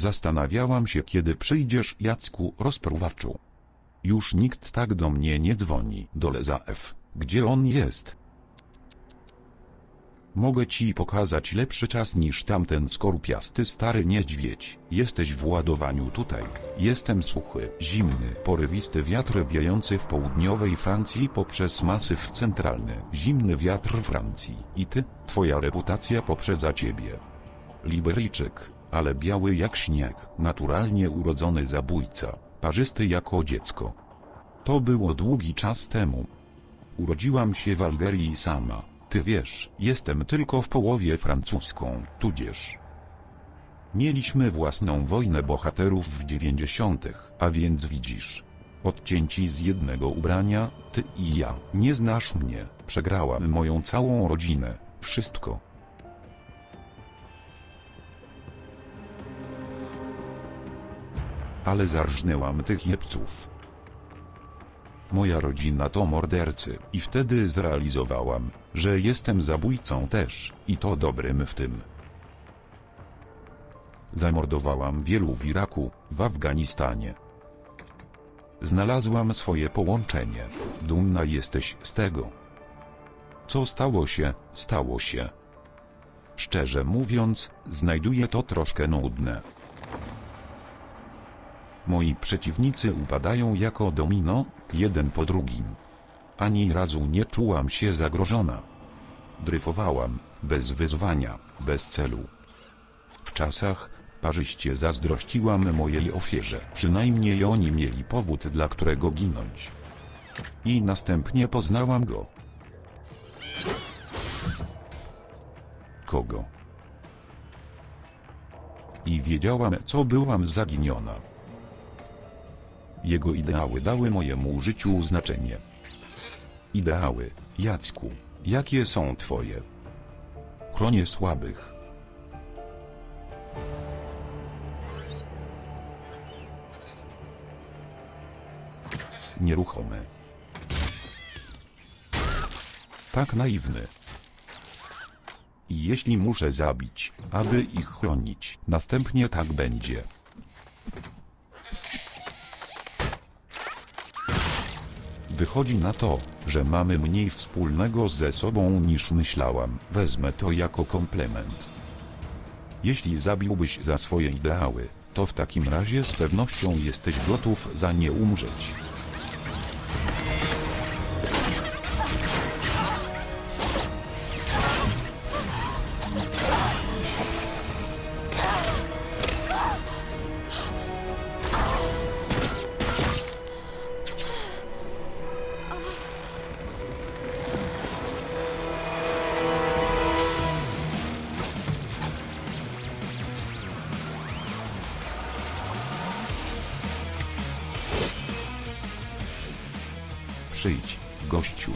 Zastanawiałam się kiedy przyjdziesz Jacku rozpruwaczu. Już nikt tak do mnie nie dzwoni. Dole za F. Gdzie on jest? Mogę ci pokazać lepszy czas niż tamten skorupiasty stary niedźwiedź. Jesteś w ładowaniu tutaj. Jestem suchy, zimny, porywisty wiatr wiejący w południowej Francji poprzez masyw centralny. Zimny wiatr Francji. I ty, twoja reputacja poprzedza ciebie. Liberyjczyk, ale biały jak śnieg, naturalnie urodzony zabójca, parzysty jako dziecko. To było długi czas temu. Urodziłam się w Algerii sama. Ty wiesz, jestem tylko w połowie francuską, tudzież. Mieliśmy własną wojnę bohaterów w dziewięćdziesiątych, a więc widzisz. Odcięci z jednego ubrania, ty i ja. Nie znasz mnie, przegrałam moją całą rodzinę, wszystko. Ale zarżnęłam tych jebców. Moja rodzina to mordercy i wtedy zrealizowałam, że jestem zabójcą też, i to dobrym w tym. Zamordowałam wielu w Iraku, w Afganistanie. Znalazłam swoje połączenie. Dumna jesteś z tego. Co stało się, stało się. Szczerze mówiąc, znajduję to troszkę nudne. Moi przeciwnicy upadają jako domino, jeden po drugim. Ani razu nie czułam się zagrożona. Dryfowałam, bez wyzwania, bez celu. W czasach, parzyście zazdrościłam mojej ofierze. Przynajmniej oni mieli powód, dla którego ginąć. I następnie poznałam go. Kogo? I wiedziałam, co byłam zaginiona. Jego ideały dały mojemu życiu znaczenie. Ideały, Jacku, jakie są twoje? Chronię słabych. Nieruchomy. Tak naiwny. I jeśli muszę zabić, aby ich chronić, następnie tak będzie. Wychodzi na to, że mamy mniej wspólnego ze sobą niż myślałam. Wezmę to jako komplement. Jeśli zabiłbyś za swoje ideały, to w takim razie z pewnością jesteś gotów za nie umrzeć. Przyjdź, gościu.